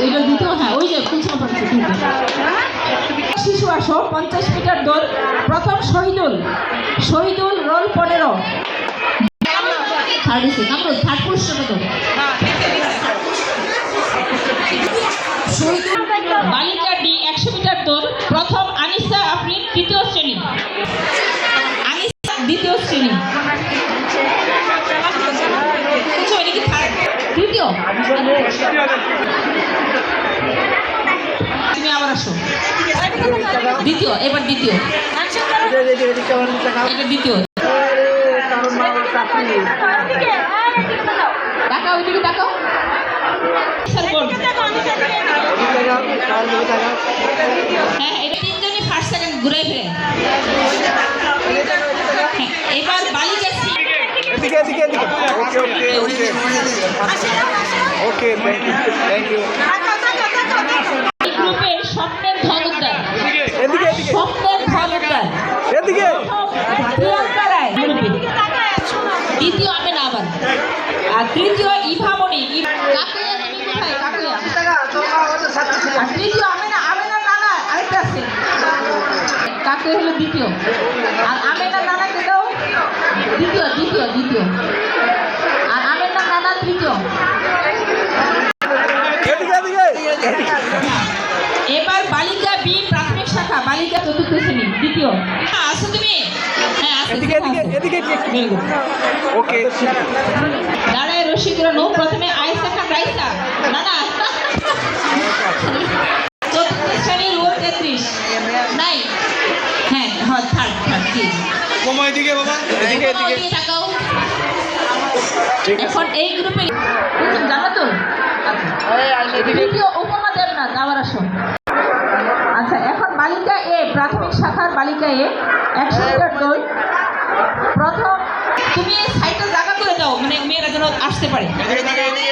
ওইটা দ্বিতীয় হ্যাঁ ওই যে পিছনে পড়ছে শিশু আসো পঞ্চাশ মিটার দৌড় প্রথম শহীদুল শহীদুল রোল পনেরো। থার্ড কত বালিকা ডি একশো মিটার দৌড় প্রথম আনিসা আফরিন তৃতীয় শ্রেণি। আনিসা দ্বিতীয়। শ্রেণি। তৃতীয় আসো। দ্বিতীয় এবার দ্বিতীয়। এটা দ্বিতীয়। তাকাও ওইদিকে তাকাও। স্যার হ্যাঁ এটা তিনজনই ফার্স্ট সেকেন্ড ঘুরে ফিরে এবার বালিকা সি এদিকে এদিকে এদিকে। Okay okay okay. Okay thank you thank you এই গ্রুপের স্বপ্নের ধনুদ্দার এদিকে এদিকে স্বপ্নের ধনুদ্দার এদিকে প্রিয়াঙ্কা রায় দ্বিতীয় আমি না আবার আর তৃতীয় ইভামণি তুমি তৃতীয় আমেনা আমেনা নানা আরেকটা আছে। কাকুয়া হলো দ্বিতীয়। আর আমেনা নানাকে দাও দ্বিতীয় দ্বিতীয় দ্বিতীয়। আর আমেনা নানা তৃতীয়। এবার বালিকা বি প্রাথমিক শাখা বালিকা চতুর্থ শ্রেণি দ্বিতীয়। আসো তুমি হ্যাঁ আসো এদিকে এদিকে এদিকে ওকে। দাঁড়ায় রসিকরা নো প্রথমে আয়েশা খান রাইসা না না চতুর্থ শ্রেণির ও তেত্রিশ। নাই। হ্যাঁ হ্যাঁ থার্ড থার্ড জি বোমা এদিকে বাবা। এদিকে এখন এদিকে। ওদিকে তাকাও ঠিক এখন এই গ্রুপে জানো তো? আচ্ছা। তৃতীয় উপমা দেবনাথ আবার আসো। আচ্ছা এখন বালিকা এ প্রাথমিক শাখার বালিকা এ একশো মিটার দৌড়। প্রথম তুমি সাইডটা জায়গা করে দাও মানে মেয়েরা যেন আসতে পারে।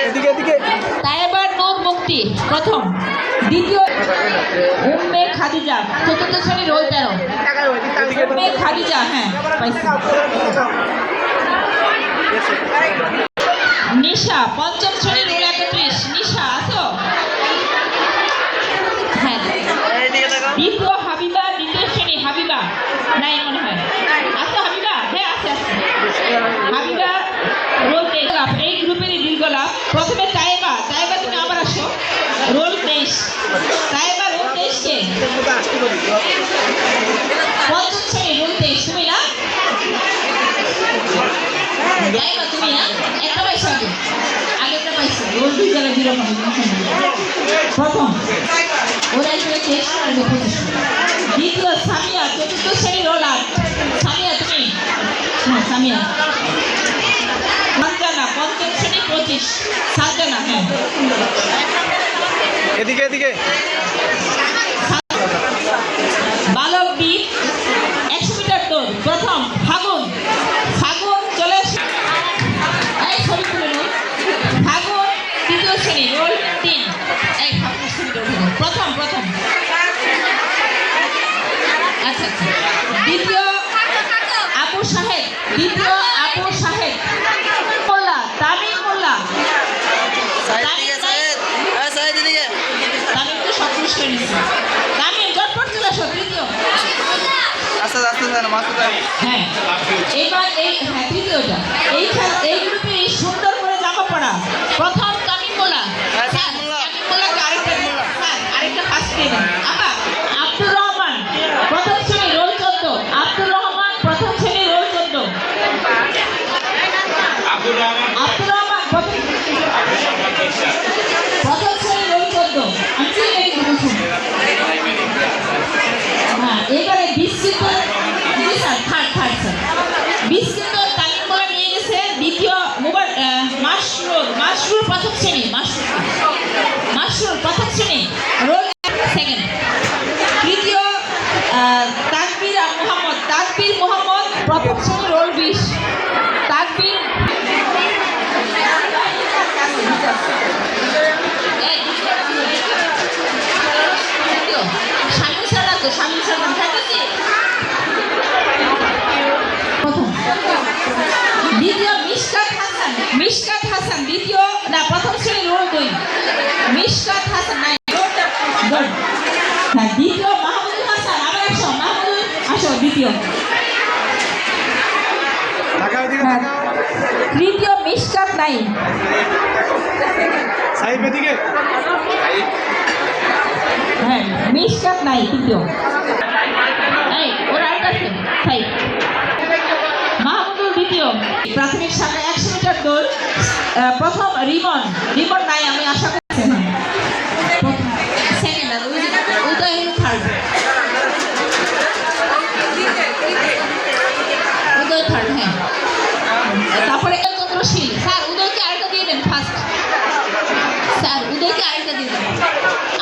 এদিকে এদিকে। তাই এবার নূর মুক্তি প্রথম। দ্বিতীয় উম্মে খাদিজা চতুর্থ শ্রেণি রোল তেরো। উম্মে খাদিজা হ্যাঁ নিশা পঞ্চম প্রথমে টাইবা টাইবা তুমি আবার আসো। রোল তেইশ টাইবা রোল তেইশকে পঞ্চম শ্রেণি রোল তেইশ তুমি না? তাইবা তুমি না? একটা পাইছো আগে। একটা পাইছো। রোল দুই জায়গায় প্রথম। সালজানা হ্যাঁ। এদিকে এদিকে। বালক দ্বীপ একশো মিটার দৌড়। প্রথম ফাগুন। ফাগুন চলে এই ছবি তুলে নিন। ফাগুন তৃতীয় শ্রেণি রোল তিন। এই ছবিটা প্রথম প্রথম। আচ্ছা আচ্ছা। দ্বিতীয় আবু সাহেব দ্বিতীয় আবু সাহেব মোল্লা তামিম মোল্লা তামিম তামিম তো সব পুরস্কার নিচ্ছে তামিম জটপট চলে আসো তৃতীয় আস্তে আস্তে যান মাস্তে যান হ্যাঁ এবার এই হ্যাঁ তৃতীয়টা। তাকবীর মোহাম্মদ, প্রথম শ্রেণি রোল বিশ। তাকবীর। স্বামী সন্তান থাকেছে দ্বিতীয় হ্যাঁ, মাহমুদুল হাসান আবার আসো মাহমুদুল আসো, দ্বিতীয়। তৃতীয় মিসকাত নাই। হ্যাঁ মিসকাত নাই তৃতীয়। ওর আরেকটা মাহমুদুল দ্বিতীয় প্রাথমিক সামনে একশো মিটার দৌড়। প্রথম রিমন রিমন নাই আমি আশা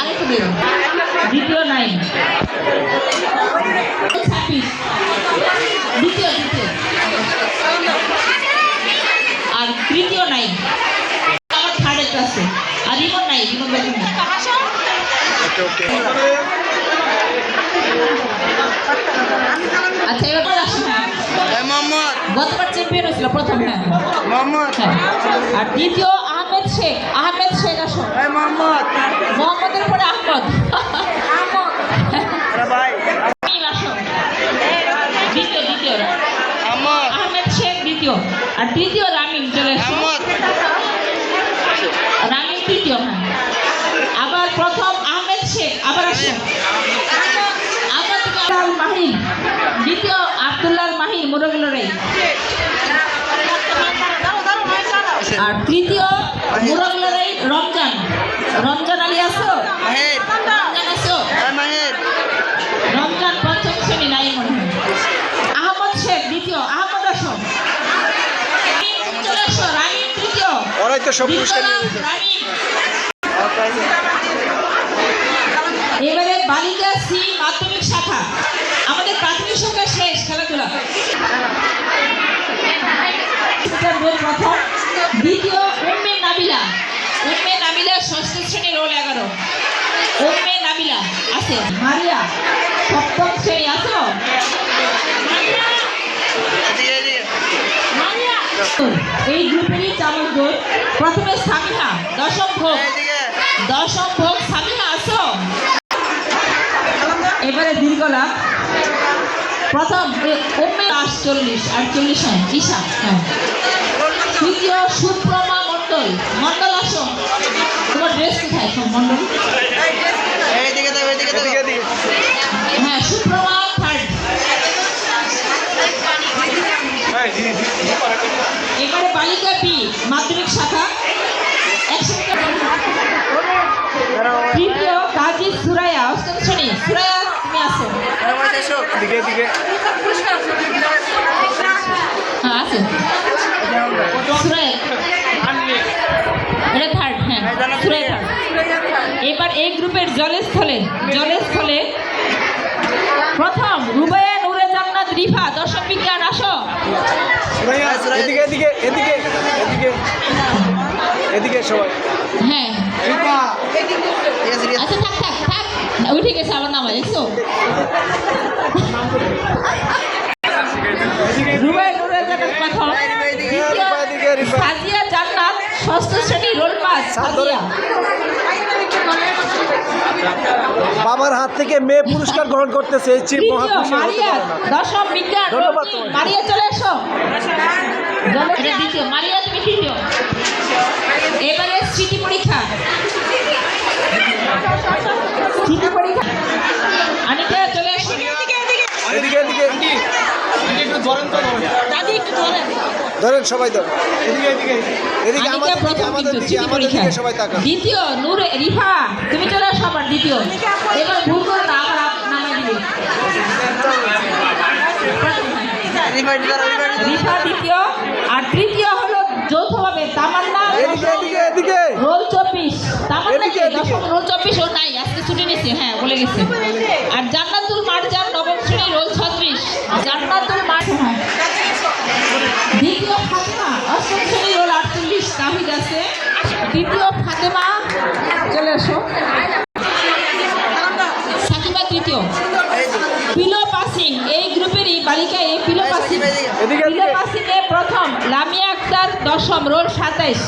আরেকটা দ্বিতীয় ছাব্বিশ দ্বিতীয় দ্বিতীয়. আর তৃতীয় নাই আমার ক্লাসে আর রিমন নাই রিমন বেতন নাই। আচ্ছা এবার আসুন গতবার চ্যাম্পিয়ন হয়েছিল প্রথম হ্যাঁ। হ্যাঁ। আর দ্বিতীয় আহমেদ শেখ আহমেদ শেখ এই মোহাম্মদ। মোহাম্মদের পরে আহমদ। দ্বিতীয় দ্বিতীয় আহমেদ। শেখ দ্বিতীয়। আর তৃতীয় রামিন চলে রামিন তৃতীয় হ্যাঁ। আবার প্রথম আহমেদ শেখ আবার আসুন আবার থেকে দ্বিতীয় আব্দুল্লাহ মাহির মোরগুল রাই আর তৃতীয় মোরগুল রাই রমজান। রমজান আলী আসো? রমজান আসো? রমজান পঞ্চম শ্রেণি নাই মনে আহমদ শেখ দ্বিতীয়। আহমদ আসো। চলে তৃতীয়। ওরাই তো সব এবারে বালিকা সি মাধ্যমিক শাখা। আমাদের প্রাথমিক শাখা শেষ খেলাধুলা। রোল প্রথম। দ্বিতীয় উম্মে নাবিলা। উম্মে নাবিলা ষষ্ঠ রোল এগারো। উম্মে নাবিলা, আছে? মারিয়া, সপ্তম শ্রেণি, আছো? এই গ্রুপেরই চামচ গোল প্রথমে সামিহা, দশম ভোগ। দশম ভোগ, সামিহা, আছো? এবারে দীর্ঘলা প্রথম ওমে আটচল্লিশ আটচল্লিশ হ্যাঁ। ঈশা হ্যাঁ। তৃতীয় সুপ্রমা মণ্ডল। মণ্ডল আসো। তোমার ড্রেস কোথায়? সব মণ্ডল। হ্যাঁ সুপ্রমা থার্ড এবারে বালিকা বি মাধ্যমিক শাখা? তৃতীয় কাজী সুরাইয়া। অষ্টম শ্রেণি। সুরাইয়া তুমি আসো। এদিকে এদিকে হ্যাঁ আছে সুরাইয়া এটা থার্ড হ্যাঁ সুরাইয়া এবার এই গ্রুপের জলস্থলে জলস্থলে প্রথম রুবাইয়া নুরে জান্নাত রিফা দর্শক বিজ্ঞান আসো। সুরাইয়া, এদিকে এদিকে এদিকে এদিকে এদিকে সবাই। হ্যাঁ। আচ্ছা থাক থাক থাক। উঠে গেছে আমার নামা দেখছ? রুবাই নুরে জান্নাত প্রথম। দ্বিতীয় এদিকে রিফা। সাজিয়া জান্নাত ষষ্ঠ শ্রেণি রোল পাস সাজিয়া। বাবার হাত থেকে মেয়ে পুরস্কার গ্রহণ করতেছে এই চিফ তৃতীয় মহাপুরুষের হতে মারিয়া পারে না। দশম বিজ্ঞান ধন্যবাদ মারিয়া চলে এসো। মারিয়া তুমি তৃতীয়। এবারে স্মৃতি পরীক্ষা। স্মৃতি পরীক্ষা আনিকা চলে এসো এদিকে এদিকে দাদি একটু ধরেন ধরেন সবাই ধরেন। এদিকে আমাদের দিকে আমাদের দিকে আমাদের দিকে সবাই তাকান। দ্বিতীয় নূরে রিফা তুমি চলে আসো আবার দ্বিতীয়। এবার ভুল করো না আবার আপ- দিবে। রিফা দ্বিতীয় আর তৃতীয় হলো যৌথভাবে তামান্না। এদিকে এদিকে এদিকে। রোল চব্বিশ। তামান্না কি? দশম রোল চব্বিশ ও নাই আজকে ছুটি নিছে হ্যাঁ বলে গেছে। আর জান্নাতুল দ্বিতীয় ফাতেমা অষ্টম আটচল্লিশ, তাহিদ আছে। দ্বিতীয় ফাতেমা, চলে আসো। এই গ্রুপেরই বালিকা প্রথম, লামিয়া আক্তার দশম, রোল সাতাইশ।